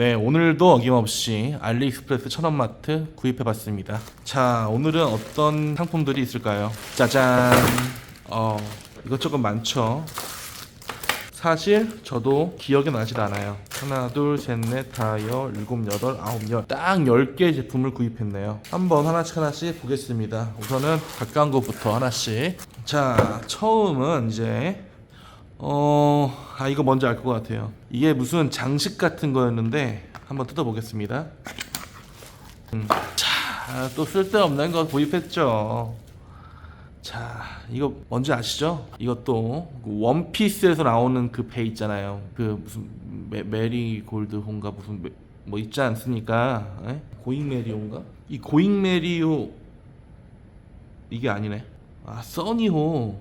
네, 오늘도 어김없이 알리익스프레스 천원마트 구입해봤습니다. 자, 오늘은 어떤 상품들이 있을까요? 짜잔. 어, 이것저것 많죠. 사실 저도 기억이 나질 않아요. 하나, 둘, 셋, 넷, 다, 열, 일곱, 여덟, 아홉, 열. 딱 10개 제품을 구입했네요. 한번 하나씩 하나씩 보겠습니다. 우선은 가까운 것부터 하나씩. 자, 처음은 이제 어, 아 이거 뭔지 알 것 같아요. 이게 무슨 장식 같은 거였는데 한번 뜯어보겠습니다. 음, 자, 또 쓸데없는 거 구입했죠. 자, 이거 뭔지 아시죠? 이것도 그 원피스에서 나오는 그 배 있잖아요. 그 무슨 메, 메리 골드 호인가 무슨 메- 뭐 있지 않습니까? 에? 고잉 메리오인가? 이 고잉 메리오 이게 아니네. 아, 써니호.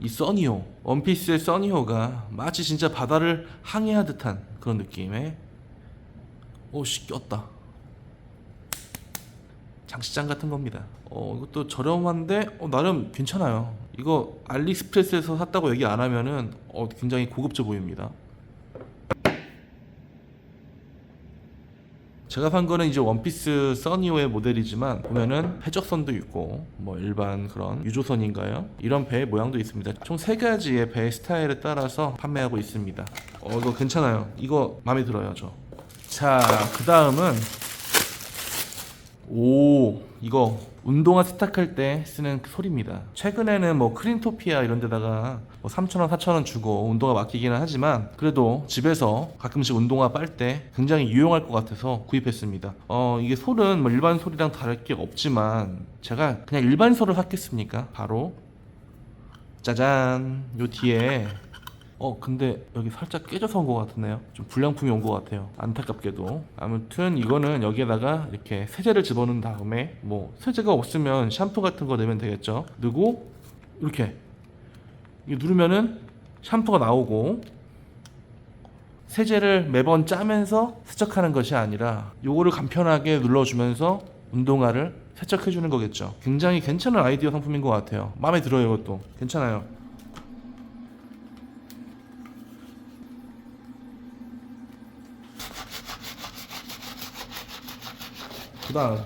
이 써니호 원피스의 써니호가 마치 진짜 바다를 항해하듯한 그런 느낌의 오씨 꼈다. 장식장 같은 겁니다. 어 이것도 저렴한데 어, 나름 괜찮아요. 이거 알리익스프레스에서 샀다고 얘기 안 하면은 어 굉장히 고급져 보입니다 제가 산 거는 이제 원피스 써니오의 모델이지만 보면은 해적선도 있고 뭐 일반 그런 유조선인가요? 이런 배의 모양도 있습니다. 총 세 가지의 배 스타일에 따라서 판매하고 있습니다. 어 이거 괜찮아요. 이거 마음에 들어요 저. 자 그 다음은 오 이거 운동화 세탁할 때 쓰는 그 소리입니다. 최근에는 뭐 크린토피아 이런 데다가 뭐 3,000원 4,000원 주고 운동화 맡기기는 하지만 그래도 집에서 가끔씩 운동화 빨 때 굉장히 유용할 것 같아서 구입했습니다. 어 이게 솔은 뭐 일반 솔이랑 다를 게 없지만 제가 그냥 일반 솔을 샀겠습니까? 바로 짜잔 요 뒤에 어 근데 여기 살짝 깨져서 온 것 같네요? 좀 불량품이 온 것 같아요. 안타깝게도. 아무튼 이거는 여기에다가 이렇게 세제를 집어넣은 다음에 뭐 세제가 없으면 샴푸 같은 거 넣으면 되겠죠? 넣고 이렇게 누르면은 샴푸가 나오고 세제를 매번 짜면서 세척하는 것이 아니라 요거를 간편하게 눌러주면서 운동화를 세척해 주는 거겠죠. 굉장히 괜찮은 아이디어 상품인 것 같아요. 마음에 들어요 이것도. 괜찮아요 그 다음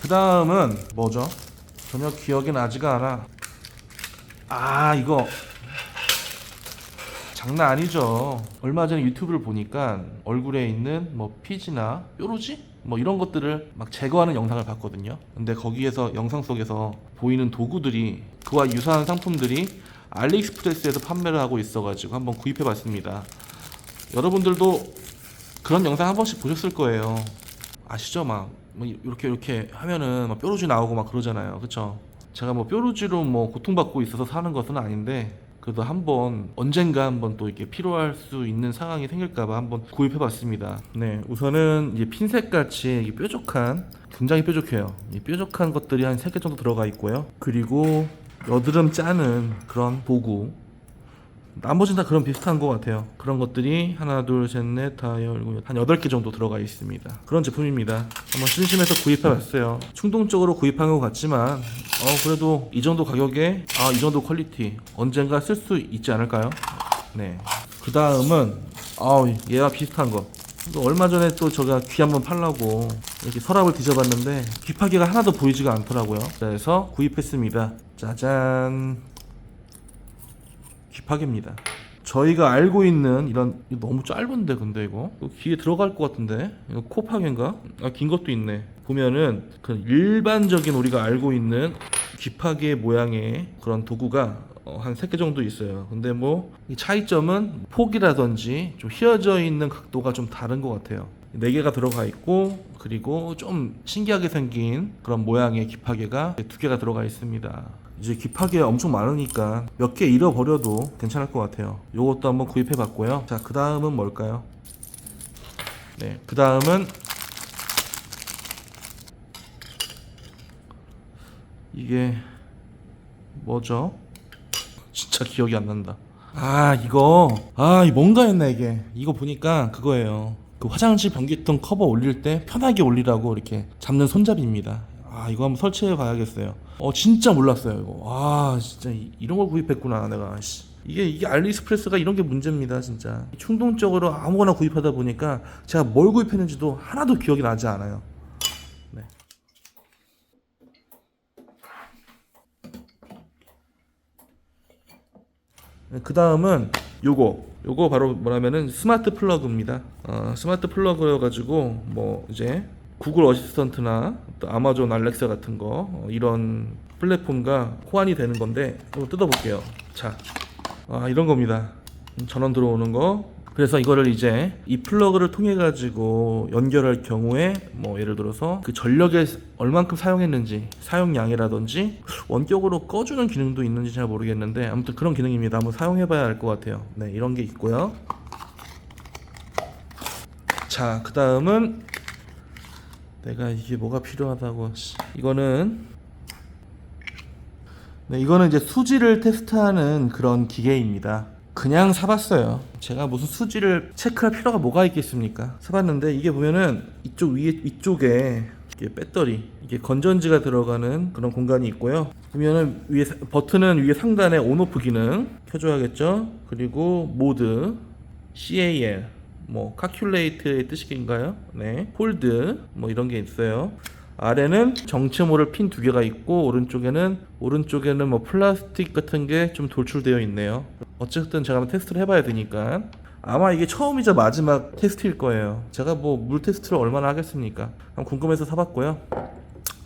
그 다음은 뭐죠? 전혀 기억이 나지가 않아 아 이거 장난 아니죠 얼마 전에 유튜브를 보니까 얼굴에 있는 뭐 피지나 뾰루지? 뭐 이런 것들을 막 제거하는 영상을 봤거든요 근데 거기에서 영상 속에서 보이는 도구들이 그와 유사한 상품들이 알리익스프레스에서 판매를 하고 있어가지고 한번 구입해 봤습니다 여러분들도 그런 영상 한 번씩 보셨을 거예요 아시죠? 막, 뭐, 이렇게, 이렇게 하면은 막 뾰루지 나오고 막 그러잖아요. 그쵸? 제가 뭐 뾰루지로 뭐 고통받고 있어서 사는 것은 아닌데, 그래도 한번, 언젠가 한번 또 이렇게 필요할 수 있는 상황이 생길까봐 한번 구입해 봤습니다. 네, 우선은 이제 핀셋 같이 뾰족한, 굉장히 뾰족해요. 이 뾰족한 것들이 한 3개 정도 들어가 있고요. 그리고 여드름 짜는 그런 도구, 나머지는 다 그런 비슷한 것 같아요. 그런 것들이 하나, 둘, 셋, 넷, 다, 열, 일곱, 한 여덟 개 정도 들어가 있습니다. 그런 제품입니다. 한번 심심해서 구입해봤어요. 충동적으로 구입한 것 같지만, 어, 그래도 이 정도 가격에, 아, 이 정도 퀄리티, 언젠가 쓸 수 있지 않을까요? 네. 그 다음은, 아우, 얘와 비슷한 거. 또 얼마 전에 또 제가 귀 한번 팔라고 이렇게 서랍을 뒤져봤는데 귀파기가 하나도 보이지가 않더라고요. 그래서 구입했습니다. 짜잔. 귀파개입니다. 저희가 알고 있는 이런 너무 짧은데 근데 이거 이거 귀에 들어갈 것 같은데 이거 코파개인가? 아긴 것도 있네. 보면은 그 일반적인 우리가 알고 있는 귀파개 모양의 그런 도구가 어, 한세개 정도 있어요. 근데 뭐이 차이점은 폭이라든지 좀 휘어져 있는 각도가 좀 다른 것 같아요. 네 개가 들어가 있고 그리고 좀 신기하게 생긴 그런 모양의 귀파개가 두 개가 들어가 있습니다. 이제 귀파개 엄청 많으니까 몇 개 잃어버려도 괜찮을 것 같아요. 요것도 한번 구입해 봤고요. 자, 그 다음은 뭘까요? 네, 그 다음은 이게 뭐죠? 진짜 기억이 안 난다. 아 이거 아 뭔가 했나 이게 이거 보니까 그거예요. 그 화장실 변기통 커버 올릴 때 편하게 올리라고 이렇게 잡는 손잡이입니다. 아 이거 한번 설치해 봐야겠어요. 어 진짜 몰랐어요 이거. 아 진짜 이- 이런 걸 구입했구나 내가. 씨. 이게 이게 알리익스프레스가 이런 게 문제입니다 진짜 충동적으로 아무거나 구입하다 보니까 제가 뭘 구입했는지도 하나도 기억이 나지 않아요 네. 그 다음은 요거 요거 바로 뭐냐면은 스마트 플러그입니다 어, 스마트 플러그여 가지고 뭐 이제 구글 어시스턴트나 또 아마존 알렉사 같은 거 어, 이런 플랫폼과 호환이 되는 건데 한번 뜯어볼게요. 자 아, 이런 겁니다. 음, 전원 들어오는 거. 그래서 이거를 이제 이 플러그를 통해 가지고 연결할 경우에 뭐 예를 들어서 그 전력에 얼만큼 사용했는지 사용량이라든지 원격으로 꺼주는 기능도 있는지 잘 모르겠는데 아무튼 그런 기능입니다. 한번 사용해봐야 알 것 같아요. 네 이런 게 있고요. 자 그 다음은 내가 이게 뭐가 필요하다고 씨. 이거는 네, 이거는 이제 수지를 테스트하는 그런 기계입니다. 그냥 사봤어요. 제가 무슨 수지를 체크할 필요가 뭐가 있겠습니까? 사봤는데 이게 보면은 이쪽 위에 위쪽에 이게 배터리 이게 건전지가 들어가는 그런 공간이 있고요. 보면은 위에 사- 버튼은 위에 상단에 온오프 기능 켜줘야겠죠. 그리고 모드 CAL 뭐 calculate의 뜻인가요? 네, 홀드 뭐 이런 게 있어요. 아래는 정체모를 핀 두 개가 있고 오른쪽에는 오른쪽에는 뭐 플라스틱 같은 게 좀 돌출되어 있네요. 어쨌든 제가 한번 테스트를 해봐야 되니까 아마 이게 처음이자 마지막 테스트일 거예요. 제가 뭐 물 테스트를 얼마나 하겠습니까? 궁금해서 사봤고요.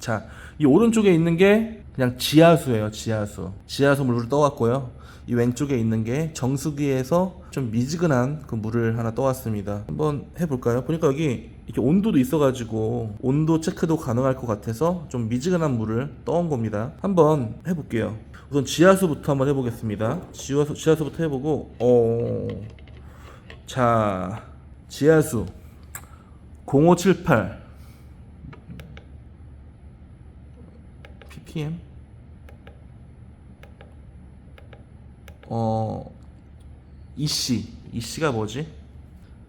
자, 이 오른쪽에 있는 게 그냥 지하수예요, 지하수. 지하수 물을 떠왔고요. 이 왼쪽에 있는 게 정수기에서 좀 미지근한 그 물을 하나 떠왔습니다. 한번 해볼까요? 보니까 여기 이렇게 온도도 있어가지고 온도 체크도 가능할 것 같아서 좀 미지근한 물을 떠온 겁니다. 한번 해볼게요. 우선 지하수부터 한번 해보겠습니다. 지하수, 지하수부터 해보고, 어, 자, 지하수 0578 ppm 어 EC EC가 뭐지?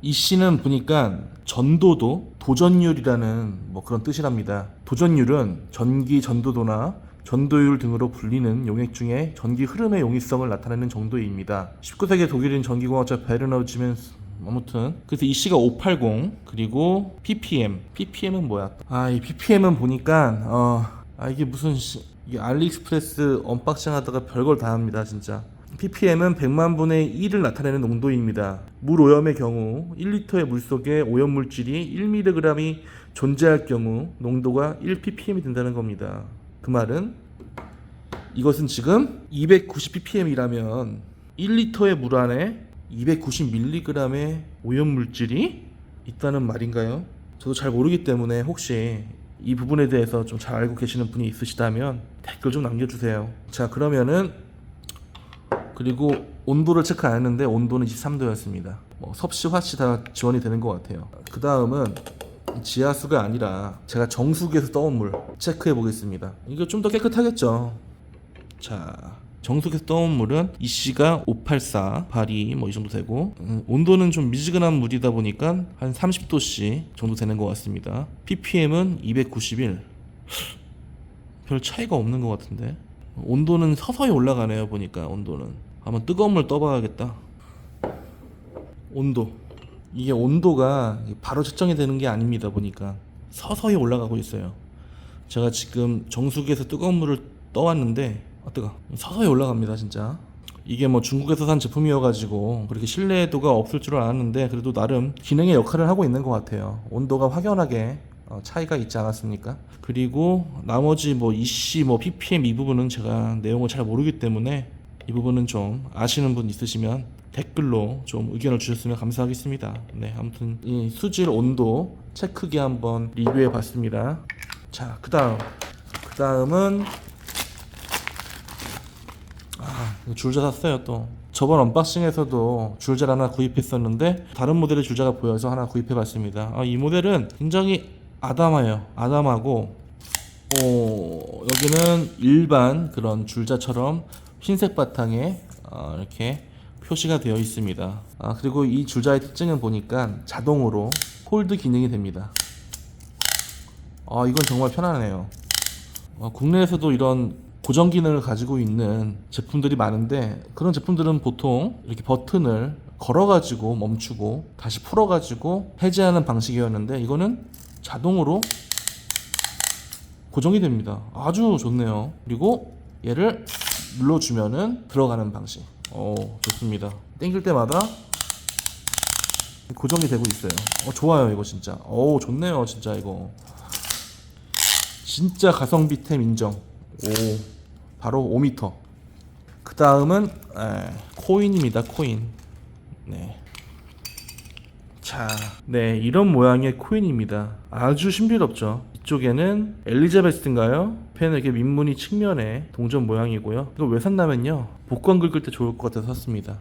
EC는 보니까 전도도 도전율이라는 뭐 그런 뜻이랍니다. 도전율은 전기 전도도나 전도율 등으로 불리는 용액 중에 전기 흐름의 용이성을 나타내는 정도입니다. 19세기 독일인 전기공학자 지멘스 아무튼 그래서 EC가 580 그리고 ppm ppm은 뭐야? 아 이 ppm은 보니까 어 아 이게 무슨 시, 이게 알리익스프레스 언박싱 하다가 별걸 다 합니다 진짜 ppm은 100만 분의 1을 나타내는 농도입니다. 물 오염의 경우 1리터의 물 속에 오염 물질이 1mg이 존재할 경우 농도가 1ppm이 된다는 겁니다. 그 말은 이것은 지금 290ppm이라면 1리터의 물 안에 290mg의 오염 물질이 있다는 말인가요? 저도 잘 모르기 때문에 혹시 이 부분에 대해서 좀 잘 알고 계시는 분이 있으시다면 댓글 좀 남겨주세요. 자 그러면은 그리고 온도를 체크 안 했는데 온도는 23도였습니다. 뭐 섭씨, 화씨 다 지원이 되는 것 같아요. 그 다음은 지하수가 아니라 제가 정수기에서 떠온 물 체크해 보겠습니다. 이거 좀 더 깨끗하겠죠. 자, 정수기에서 떠온 물은 EC가 584, 발이 뭐 이 정도 되고 음, 온도는 좀 미지근한 물이다 보니까 한 30도씨 정도 되는 것 같습니다. ppm은 291. 별 차이가 없는 것 같은데? 온도는 서서히 올라가네요 보니까 온도는. 한번 뜨거운 물 떠봐야겠다. 온도. 이게 온도가 바로 측정이 되는 게 아닙니다 보니까. 서서히 올라가고 있어요. 제가 지금 정수기에서 뜨거운 물을 떠왔는데 아 뜨거 서서히 올라갑니다 진짜 이게 뭐 중국에서 산 제품이어가지고 그렇게 신뢰도가 없을 줄 알았는데 그래도 나름 기능의 역할을 하고 있는 것 같아요 온도가 확연하게 어, 차이가 있지 않았습니까? 그리고 나머지 뭐 EC, 뭐 ppm 이 부분은 제가 내용을 잘 모르기 때문에 이 부분은 좀 아시는 분 있으시면 댓글로 좀 의견을 주셨으면 감사하겠습니다. 네, 아무튼 이 수질 온도 체크기 한번 리뷰해 봤습니다. 자, 그 다음 그 다음은 아, 이거 줄자 샀어요 또. 저번 언박싱에서도 줄자를 하나 구입했었는데 다른 모델의 줄자가 보여서 하나 구입해봤습니다. 아, 이 모델은 굉장히 아담해요. 아담하고 어, 여기는 일반 그런 줄자처럼 흰색 바탕에 어, 이렇게 표시가 되어 있습니다. 아, 그리고 이 줄자의 특징은 보니까 자동으로 홀드 기능이 됩니다. 아, 이건 정말 편하네요. 어, 국내에서도 이런 고정 기능을 가지고 있는 제품들이 많은데 그런 제품들은 보통 이렇게 버튼을 걸어가지고 멈추고 다시 풀어가지고 해제하는 방식이었는데 이거는 자동으로 고정이 됩니다. 아주 좋네요. 그리고 얘를 눌러주면은 들어가는 방식. 오, 좋습니다. 땡길 때마다 고정이 되고 있어요. 어, 좋아요, 이거 진짜. 오, 좋네요, 진짜 이거. 진짜 가성비템 인정. 오, 바로 5m. 그 다음은 코인입니다, 코인. 네. 자, 네, 이런 모양의 코인입니다. 아주 신비롭죠. 이쪽에는 엘리자베스인가요? 펜에 이렇게 민무늬 측면에 동전 모양이고요. 이거 왜 샀냐면요. 복권 긁을 때 좋을 것 같아서 샀습니다.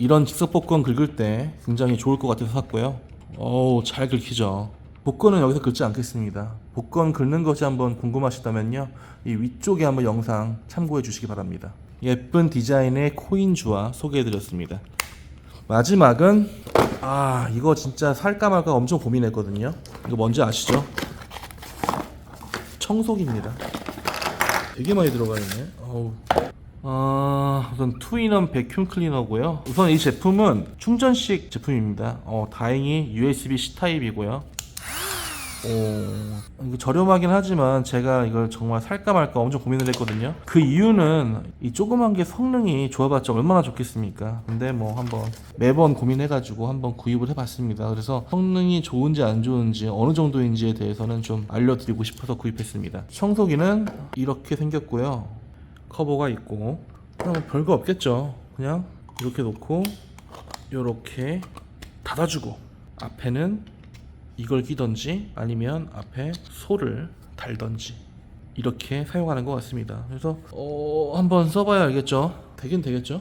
이런 즉석 복권 긁을 때 굉장히 좋을 것 같아서 샀고요. 어우, 잘 긁히죠. 복권은 여기서 긁지 않겠습니다. 복권 긁는 것이 한번 궁금하시다면요. 이 위쪽에 한번 영상 참고해 주시기 바랍니다. 예쁜 디자인의 코인주와 소개해 드렸습니다. 마지막은 아 이거 진짜 살까 말까 엄청 고민했거든요 이거 뭔지 아시죠? 청소기입니다 되게 많이 들어가 있네 어우. 아 우선 투인원 베큐um 클리너고요 우선 이 제품은 충전식 제품입니다 어 다행히 USB-C 타입이고요 오, 이거 저렴하긴 하지만 제가 이걸 정말 살까 말까 엄청 고민을 했거든요. 그 이유는 이 조그만 게 성능이 좋아봤자 얼마나 좋겠습니까? 근데 뭐 한번 매번 고민해가지고 한번 구입을 해봤습니다. 그래서 성능이 좋은지 안 좋은지 어느 정도인지에 대해서는 좀 알려드리고 싶어서 구입했습니다. 청소기는 이렇게 생겼고요. 커버가 있고 뭐 별거 없겠죠. 그냥 이렇게 놓고 이렇게 닫아주고 앞에는 이걸 끼던지 아니면 앞에 소를 달던지 이렇게 사용하는 것 같습니다. 그래서 어, 한번 써봐야 알겠죠. 되긴 되겠죠.